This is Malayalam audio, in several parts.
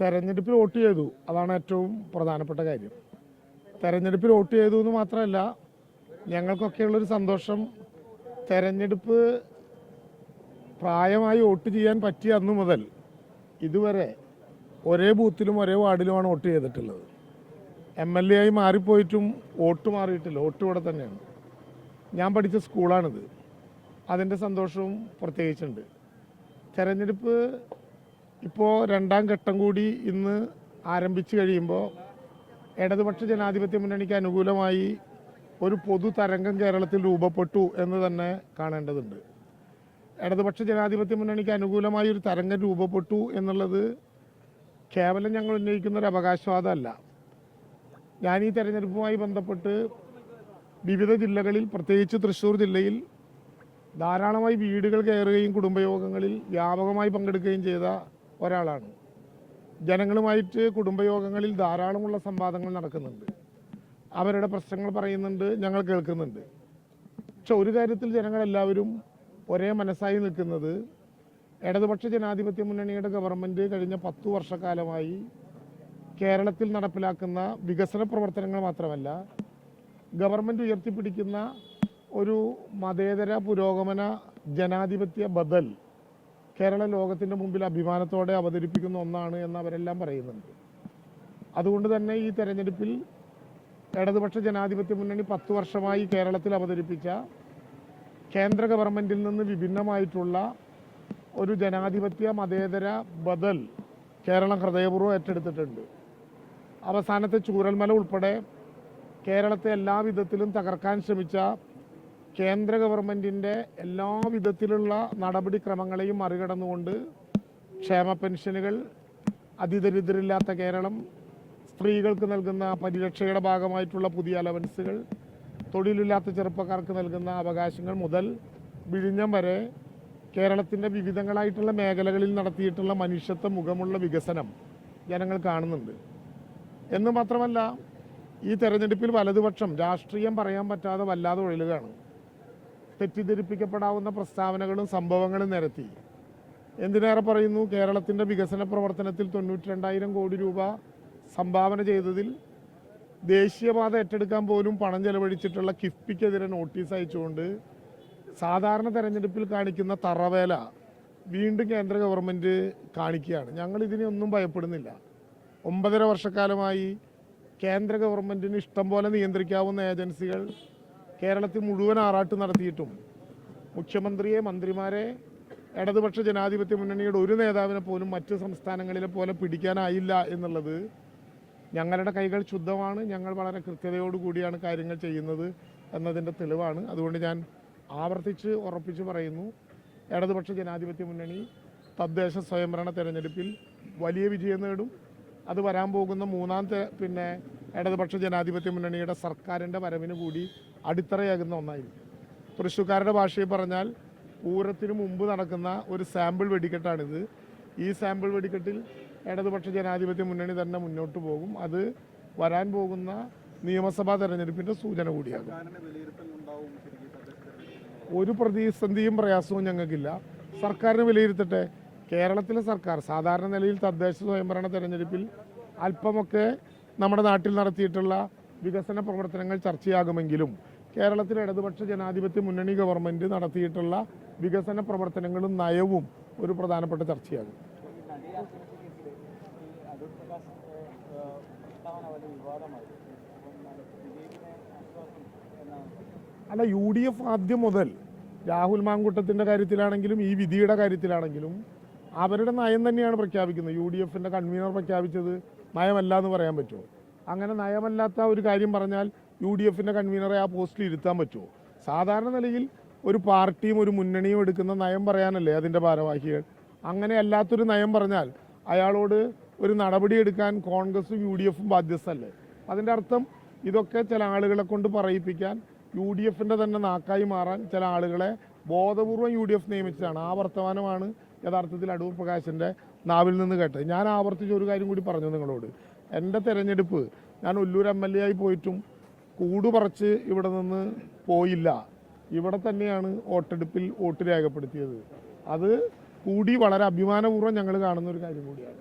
തെരഞ്ഞെടുപ്പിൽ വോട്ട് ചെയ്തു. അതാണ് ഏറ്റവും പ്രധാനപ്പെട്ട കാര്യം. തെരഞ്ഞെടുപ്പിൽ വോട്ട് ചെയ്തു എന്ന് മാത്രമല്ല ഞങ്ങൾക്കൊക്കെയുള്ളൊരു സന്തോഷം. തെരഞ്ഞെടുപ്പ് പ്രായമായി വോട്ട് ചെയ്യാൻ പറ്റിയ അന്ന് മുതൽ ഇതുവരെ ഒരേ ബൂത്തിലും ഒരേ വാർഡിലുമാണ് വോട്ട് ചെയ്തിട്ടുള്ളത്. എം എൽ എ ആയി മാറിപ്പോയിട്ടും വോട്ട് മാറിയിട്ടില്ല. വോട്ട് ഇവിടെ തന്നെയാണ്. ഞാൻ പഠിച്ച സ്കൂളാണിത്. അതിന്റെ സന്തോഷവും പ്രത്യേകിച്ചുണ്ട്. തെരഞ്ഞെടുപ്പ് ഇപ്പോൾ രണ്ടാം ഘട്ടം കൂടി ഇന്ന് ആരംഭിച്ചു കഴിയുമ്പോൾ ഇടതുപക്ഷ ജനാധിപത്യ മുന്നണിക്ക് അനുകൂലമായി ഒരു പൊതു തരംഗം കേരളത്തിൽ രൂപപ്പെട്ടു എന്ന് തന്നെ കാണേണ്ടതുണ്ട്. ഇടതുപക്ഷ ജനാധിപത്യ മുന്നണിക്ക് അനുകൂലമായി ഒരു തരംഗം രൂപപ്പെട്ടു എന്നുള്ളത് കേവലം ഞങ്ങൾ ഉന്നയിക്കുന്ന ഒരു അവകാശവാദമല്ല. ഞാൻ ഈ തെരഞ്ഞെടുപ്പുമായി ബന്ധപ്പെട്ട് വിവിധ ജില്ലകളിൽ പ്രത്യേകിച്ച് തൃശ്ശൂർ ജില്ലയിൽ ധാരാളമായി വീടുകൾ കയറുകയും കുടുംബയോഗങ്ങളിൽ വ്യാപകമായി പങ്കെടുക്കുകയും ചെയ്ത ഒരാളാണ്. ജനങ്ങളുമായിട്ട് കുടുംബയോഗങ്ങളിൽ ധാരാളമുള്ള സംവാദങ്ങൾ നടക്കുന്നുണ്ട്. അവരുടെ പ്രശ്നങ്ങൾ പറയുന്നുണ്ട് ഞങ്ങൾ കേൾക്കുന്നുണ്ട്. പക്ഷെ ഒരു കാര്യത്തിൽ ജനങ്ങളെല്ലാവരും ഒരേ മനസ്സായി നിൽക്കുന്നത് ഇടതുപക്ഷ ജനാധിപത്യ മുന്നണിയുടെ ഗവൺമെന്റ് കഴിഞ്ഞ പത്തു വർഷക്കാലമായി കേരളത്തിൽ നടപ്പിലാക്കുന്ന വികസന പ്രവർത്തനങ്ങൾ മാത്രമല്ല ഗവൺമെന്റ് ഉയർത്തിപ്പിടിക്കുന്ന ഒരു മതേതര പുരോഗമന ജനാധിപത്യ ബദൽ കേരള ലോകത്തിന്റെ മുമ്പിൽ അഭിമാനത്തോടെ അവതരിപ്പിക്കുന്ന ഒന്നാണ് എന്ന് അവരെല്ലാം പറയുന്നുണ്ട്. അതുകൊണ്ട് തന്നെ ഈ തെരഞ്ഞെടുപ്പിൽ ഇടതുപക്ഷ ജനാധിപത്യ മുന്നണി പത്ത് വർഷമായി കേരളത്തിൽ അവതരിപ്പിച്ച കേന്ദ്ര ഗവൺമെന്റിൽ നിന്ന് വിഭിന്നമായിട്ടുള്ള ഒരു ജനാധിപത്യ മതേതര ബദൽ കേരളം ഹൃദയപൂർവം ഏറ്റെടുത്തിട്ടുണ്ട്. അവസാനത്തെ ചൂരൽമല ഉൾപ്പെടെ കേരളത്തെ എല്ലാ വിധത്തിലും തകർക്കാൻ ശ്രമിച്ച കേന്ദ്ര ഗവൺമെന്റിന്റെ എല്ലാ വിധത്തിലുള്ള നടപടിക്രമങ്ങളെയും മറികടന്നുകൊണ്ട് ക്ഷേമ പെൻഷനുകൾ അതിദരിദ്രരില്ലാത്ത കേരളം സ്ത്രീകൾക്ക് നൽകുന്ന പരിരക്ഷയുടെ ഭാഗമായിട്ടുള്ള പുതിയ അലവൻസുകൾ തൊഴിലില്ലാത്ത ചെറുപ്പക്കാർക്ക് നൽകുന്ന അവകാശങ്ങൾ മുതൽ വിഴിഞ്ഞം വരെ കേരളത്തിന്റെ വിവിധങ്ങളായിട്ടുള്ള മേഖലകളിൽ നടത്തിയിട്ടുള്ള മനുഷ്യത്വ മുഖമുള്ള വികസനം ജനങ്ങൾ കാണുന്നുണ്ട്. എന്ന് മാത്രമല്ല ഈ തെരഞ്ഞെടുപ്പിൽ വലതുപക്ഷം രാഷ്ട്രീയം പറയാൻ പറ്റാതെ വല്ലാതെ ഒഴിലുകയാണ്. തെറ്റിദ്ധരിപ്പിക്കപ്പെടാവുന്ന പ്രസ്താവനകളും സംഭവങ്ങളും നിരത്തി. എന്തിനേറെ പറയുന്നു? കേരളത്തിന്റെ വികസന പ്രവർത്തനത്തിൽ തൊണ്ണൂറ്റി രണ്ടായിരം കോടി രൂപ സംഭാവന ചെയ്തതിൽ ദേശീയപാത ഏറ്റെടുക്കാൻ പോലും പണം ചെലവഴിച്ചിട്ടുള്ള കിഫ്ബിക്കെതിരെ നോട്ടീസ് അയച്ചുകൊണ്ട് സാധാരണ തെരഞ്ഞെടുപ്പിൽ കാണിക്കുന്ന തറവേല വീണ്ടും കേന്ദ്ര ഗവൺമെന്റ് കാണിക്കുകയാണ്. ഞങ്ങൾ ഇതിനെ ഒന്നും ഭയപ്പെടുന്നില്ല. ഒമ്പതര വർഷക്കാലമായി കേന്ദ്ര ഗവൺമെന്റിന് ഇഷ്ടം പോലെ നിയന്ത്രിക്കാവുന്ന ഏജൻസികൾ കേരളത്തിൽ മുഴുവൻ ആറാട്ട് നടത്തിയിട്ടും മുഖ്യമന്ത്രിയെ മന്ത്രിമാരെ ഇടതുപക്ഷ ജനാധിപത്യ മുന്നണിയുടെ ഒരു നേതാവിനെ പോലും മറ്റ് സംസ്ഥാനങ്ങളിലെ പോലെ പിടിക്കാനായില്ല എന്നുള്ളത് ഞങ്ങളുടെ കൈകൾ ശുദ്ധമാണ് ഞങ്ങൾ വളരെ കൃത്യതയോടുകൂടിയാണ് കാര്യങ്ങൾ ചെയ്യുന്നത് എന്നതിന്റെ തെളിവാണ്. അതുകൊണ്ട് ഞാൻ ആവർത്തിച്ച് ഉറപ്പിച്ച് പറയുന്നു ഇടതുപക്ഷ ജനാധിപത്യ മുന്നണി തദ്ദേശ സ്വയംഭരണ തെരഞ്ഞെടുപ്പിൽ വലിയ വിജയം നേടും. അത് വരാൻ പോകുന്ന മൂന്നാം പിന്നെ ഇടതുപക്ഷ ജനാധിപത്യ മുന്നണിയുടെ സർക്കാരിന്റെ വരവിന് കൂടി അടിത്തറയാകുന്ന ഒന്നായിരിക്കും തൃശ്ശൂക്കാരുടെ ഭാഷയിൽ പറഞ്ഞാൽ പൂരത്തിന് മുമ്പ് നടക്കുന്ന ഒരു സാമ്പിൾ വെടിക്കെട്ടാണിത്. ഈ സാമ്പിൾ വെടിക്കെട്ടിൽ ഇടതുപക്ഷ ജനാധിപത്യ മുന്നണി തന്നെ മുന്നോട്ട് പോകും. അത് വരാൻ പോകുന്ന നിയമസഭാ തെരഞ്ഞെടുപ്പിന്റെ സൂചന കൂടിയാകും. ഒരു പ്രതിസന്ധിയും പ്രയാസവും ഞങ്ങൾക്കില്ല. സർക്കാരിന് വിലയിരുത്തട്ടെ. കേരളത്തിലെ സർക്കാർ സാധാരണ നിലയിൽ തദ്ദേശ സ്വയംഭരണ തെരഞ്ഞെടുപ്പിൽ അല്പമൊക്കെ നമ്മുടെ നാട്ടിൽ നടത്തിയിട്ടുള്ള വികസന പ്രവർത്തനങ്ങൾ ചർച്ചയാകുമെങ്കിലും കേരളത്തിലെ ഇടതുപക്ഷ ജനാധിപത്യ മുന്നണി ഗവൺമെന്റ് നടത്തിയിട്ടുള്ള വികസന പ്രവർത്തനങ്ങളും നയവും ഒരു പ്രധാനപ്പെട്ട ചർച്ചയാകും. അല്ല യു ഡി എഫ് ആദ്യം മുതൽ രാഹുൽ മാങ്കൂട്ടത്തിന്റെ കാര്യത്തിലാണെങ്കിലും ഈ വിധിയുടെ കാര്യത്തിലാണെങ്കിലും അവരുടെ നയം തന്നെയാണ് പ്രഖ്യാപിക്കുന്നത്. യു ഡി എഫിന്റെ കൺവീനർ പ്രഖ്യാപിച്ചത് നയമല്ല എന്ന് പറയാൻ പറ്റുമോ? അങ്ങനെ നയമല്ലാത്ത ഒരു കാര്യം പറഞ്ഞാൽ യു ഡി എഫിന്റെ കൺവീനറെ ആ പോസ്റ്റിൽ ഇരുത്താൻ പറ്റുമോ? സാധാരണ നിലയിൽ ഒരു പാർട്ടിയും ഒരു മുന്നണിയും എടുക്കുന്ന നയം പറയാനല്ലേ അതിന്റെ ഭാരവാഹികൾ? അങ്ങനെ അല്ലാത്തൊരു നയം പറഞ്ഞാൽ അയാളോട് ഒരു നടപടി എടുക്കാൻ കോൺഗ്രസും യു ഡി എഫും ബാധ്യസ്ഥല്ലേ? അതിന്റെ അർത്ഥം ഇതൊക്കെ ചില ആളുകളെ കൊണ്ട് പറയിപ്പിക്കാൻ യു ഡി എഫിന്റെ തന്നെ നാക്കായി മാറാൻ ചില ആളുകളെ ബോധപൂർവം യു ഡി എഫ് നിയമിച്ചതാണ്. ആ വർത്തമാനമാണ് യഥാർത്ഥത്തിൽ അടൂർ പ്രകാശിന്റെ നാവിൽ നിന്ന് കേട്ടത്. ഞാൻ ആവർത്തിച്ച് ഒരു കാര്യം കൂടി പറഞ്ഞു നിങ്ങളോട്. എന്റെ തിരഞ്ഞെടുപ്പ് ഞാൻ ഉല്ലൂർ എം എൽ എ ആയി പോയിട്ടും കൂട് പറച്ച് ഇവിടെ നിന്ന് പോയില്ല. ഇവിടെ തന്നെയാണ് വോട്ടെടുപ്പിൽ വോട്ട് രേഖപ്പെടുത്തിയത്. അത് കൂടി വളരെ അഭിമാനപൂർവം ഞങ്ങൾ കാണുന്ന ഒരു കാര്യം കൂടിയാണ്.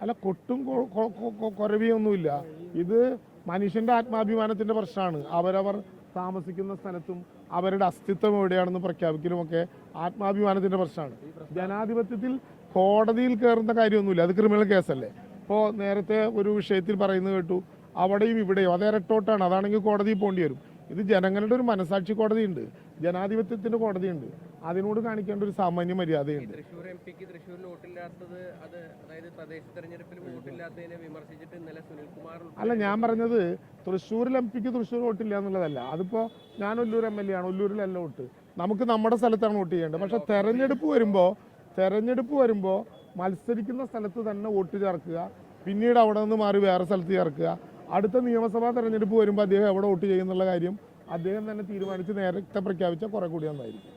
അല്ല കൊട്ടും കൊ- കൊ- കൊ- കൊ- കൊരവിയൊന്നുമില്ല. ഇത് മനുഷ്യന്റെ ആത്മാഭിമാനത്തിന്റെ പ്രശ്നമാണ്. അവരവർ താമസിക്കുന്ന സ്ഥലത്തും അവരുടെ അസ്തിത്വം എവിടെയാണെന്ന് പ്രഖ്യാപിക്കലുമൊക്കെ ആത്മാഭിമാനത്തിന്റെ പ്രശ്നമാണ്. ജനാധിപത്യത്തിൽ കോടതിയിൽ കയറുന്ന കാര്യമൊന്നുമില്ല. അത് ക്രിമിനൽ കേസല്ലേ. ഇപ്പോൾ നേരത്തെ ഒരു വിഷയത്തിൽ പറയുന്നത് കേട്ടു. അവിടെയും ഇവിടെയും. അത് ഇരട്ടോട്ടാണ്. അതാണെങ്കിൽ കോടതിയിൽ പോകേണ്ടി വരും. ഇത് ജനങ്ങളുടെ ഒരു മനസാക്ഷി കോടതിയുണ്ട്. ജനാധിപത്യത്തിന്റെ കോടതിയുണ്ട്. അതിനോട് കാണിക്കേണ്ട ഒരു സാമാന്യ മര്യാദയുണ്ട്. തൃശൂർ എം പിക്ക് തൃശ്ശൂരിൽ വോട്ടില്ലാത്തത് അത് അതായത് തെരഞ്ഞെടുപ്പിൽ വോട്ടില്ലാത്തതിനെ വിമർശിച്ചിട്ട് ഇന്നലെ സുനിൽകുമാർ അല്ല ഞാൻ പറഞ്ഞത് തൃശ്ശൂരിൽ എം പിക്ക് തൃശ്ശൂർ വോട്ടില്ല എന്നുള്ളതല്ല. അതിപ്പോ ഞാൻ ഒല്ലൂർ എം എൽ എ ആണ്. ഒല്ലൂരിലല്ല വോട്ട്. നമുക്ക് നമ്മുടെ സ്ഥലത്താണ് വോട്ട് ചെയ്യേണ്ടത്. പക്ഷെ തെരഞ്ഞെടുപ്പ് വരുമ്പോൾ തെരഞ്ഞെടുപ്പ് വരുമ്പോൾ മത്സരിക്കുന്ന സ്ഥലത്ത് തന്നെ വോട്ട് ചേർക്കുക. പിന്നീട് അവിടെ നിന്ന് മാറി വേറെ സ്ഥലത്ത് ചേർക്കുക. അടുത്ത നിയമസഭാ തെരഞ്ഞെടുപ്പ് വരുമ്പോൾ അദ്ദേഹം എവിടെ വോട്ട് ചെയ്യുന്നുള്ള കാര്യം അദ്ദേഹം തന്നെ തീരുമാനിച്ച് നേരത്തെ പ്രഖ്യാപിച്ച കുറെ കൂടി നന്നായിരിക്കും.